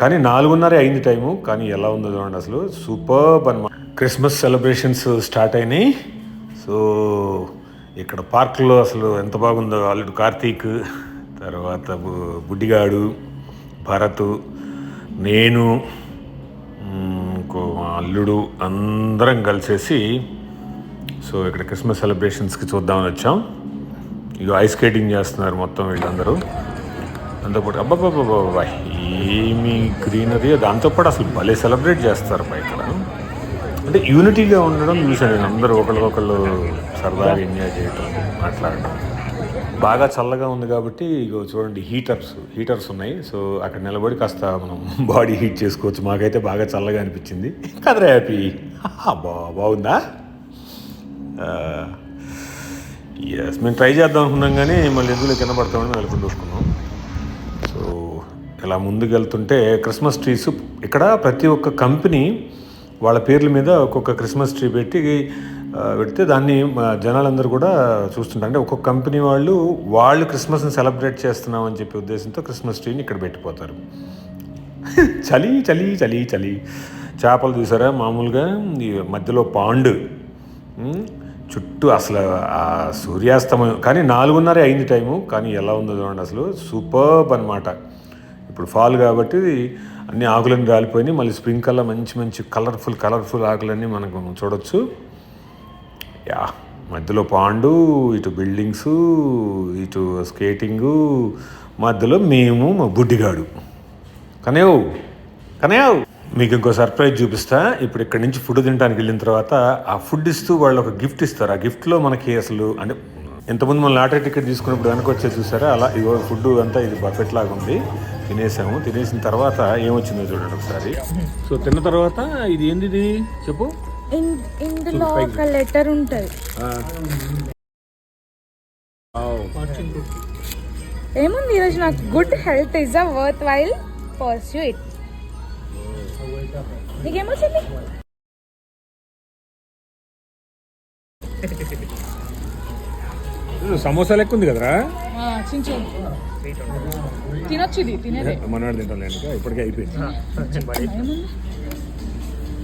కానీ నాలుగున్నర అయింది టైము కానీ ఎలా ఉందో చూడండి అసలు. సూపర్ అనమాట క్రిస్మస్ సెలబ్రేషన్స్ స్టార్ట్ అయినాయి. సో ఇక్కడ పార్క్లో అసలు ఎంత బాగుందో అల్లుడు కార్తీక్ తర్వాత బుడ్డిగాడు భరత్ నేను ఇంకో అల్లుడు అందరం కలిసేసి సో ఇక్కడ క్రిస్మస్ సెలబ్రేషన్స్కి చూద్దామని వచ్చాం. ఇక ఐస్ స్కేటింగ్ చేస్తున్నారు మొత్తం వీళ్ళందరూ. అంతపాటు అబ్బాబ్బాబ్బా ఏమి గ్రీనరీ దాంతోపాటు అసలు భలే సెలబ్రేట్ చేస్తారు ఇక్కడ. అంటే యూనిటీగా ఉండడం చూసాను నేను. అందరూ ఒకళ్ళకొకళ్ళు సరదాగా ఎంజాయ్ చేయటం మాట్లాడటం. బాగా చల్లగా ఉంది కాబట్టి ఇగో చూడండి హీటర్స్ హీటర్స్ ఉన్నాయి. సో అక్కడ నిలబడి కాస్త మనం బాడీ హీట్ చేసుకోవచ్చు. మాకైతే బాగా చల్లగా అనిపించింది. కదరా హ్యాపీ? బా బాగుందా? ఎస్ మేము ట్రై చేద్దాం అనుకున్నాం కానీ మళ్ళీ ఎందులో కింద పడతామని వెళ్ళకుండా ఇలా ముందుకెళ్తుంటే క్రిస్మస్ ట్రీస్ ఇక్కడ ప్రతి ఒక్క కంపెనీ వాళ్ళ పేర్ల మీద ఒక్కొక్క క్రిస్మస్ ట్రీ పెట్టి పెడితే దాన్ని మా జనాలందరూ కూడా చూస్తుంటారు. అంటే ఒక్కొక్క కంపెనీ వాళ్ళు వాళ్ళు క్రిస్మస్ని సెలబ్రేట్ చేస్తున్నామని చెప్పే ఉద్దేశంతో క్రిస్మస్ ట్రీని ఇక్కడ పెట్టిపోతారు. చలి చలి చలి చలి. చేపలు చూసారా? మామూలుగా ఈ మధ్యలో పాండు. చుట్టూ అసలు ఆ సూర్యాస్తమయం. కానీ నాలుగున్నర అయింది టైము. కానీ ఎలా ఉందో చూడండి అసలు. సూపర్బ్ అనమాట ఇప్పుడు ఫాల్ కాబట్టి అన్ని ఆకులన్నీ రాలిపోయినాయి. మళ్ళీ స్ప్రింగ్ కల్లా మంచి మంచి కలర్ఫుల్ కలర్ఫుల్ ఆకులన్నీ మనకు చూడొచ్చు. యా మధ్యలో పాండు ఇటు బిల్డింగ్స్ ఇటు స్కేటింగు మధ్యలో మేము మా బుడ్డిగాడు. కనేవు కనేవు మీకు ఇంకో సర్ప్రైజ్ చూపిస్తా. ఇప్పుడు ఇక్కడ నుంచి ఫుడ్ తినడానికి వెళ్ళిన తర్వాత ఆ ఫుడ్ ఇస్తూ వాళ్ళు ఒక గిఫ్ట్ ఇస్తారు. ఆ గిఫ్ట్లో మనకి అసలు అంటే ఎంతమంది మనం లాటరీ టికెట్ తీసుకున్నప్పుడు వెనక వచ్చే చూసారా? అలా ఇగో ఫుడ్ అంతా ఇది బఫెట్ లాగా ఉంది. తినేసాము. తినేసిన తర్వాత ఏమొచ్చిందో చూడండి ఒకసారి. సో తిన్న తర్వాత ఇది ఏంది ఇది చెప్పు ఇందులో ఒక లెటర్ ఉంటుంది. ఏముంది ఈరోజు నాకు good health is a worthwhile pursuit. నీకేమొచ్చింది samosa లెక్క ఉంది కదరా? చించు. తినొచ్చు ఇది తినేదే. మనవాడు తింటాను ఇప్పటికే అయిపోయింది.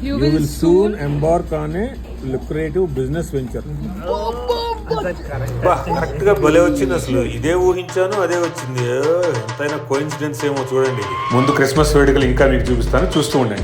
You will soon embark on a lucrative business venture కరెక్ట్గా భలే వచ్చింది అసలు. ఇదే ఊహించాను అదే వచ్చింది. ఎంతైనా కోయిన్సిడెన్స్ ఏమో చూడండి. ముందు క్రిస్మస్ వేడుకలు ఇంకా మీకు చూపిస్తాను. చూస్తూ ఉండండి.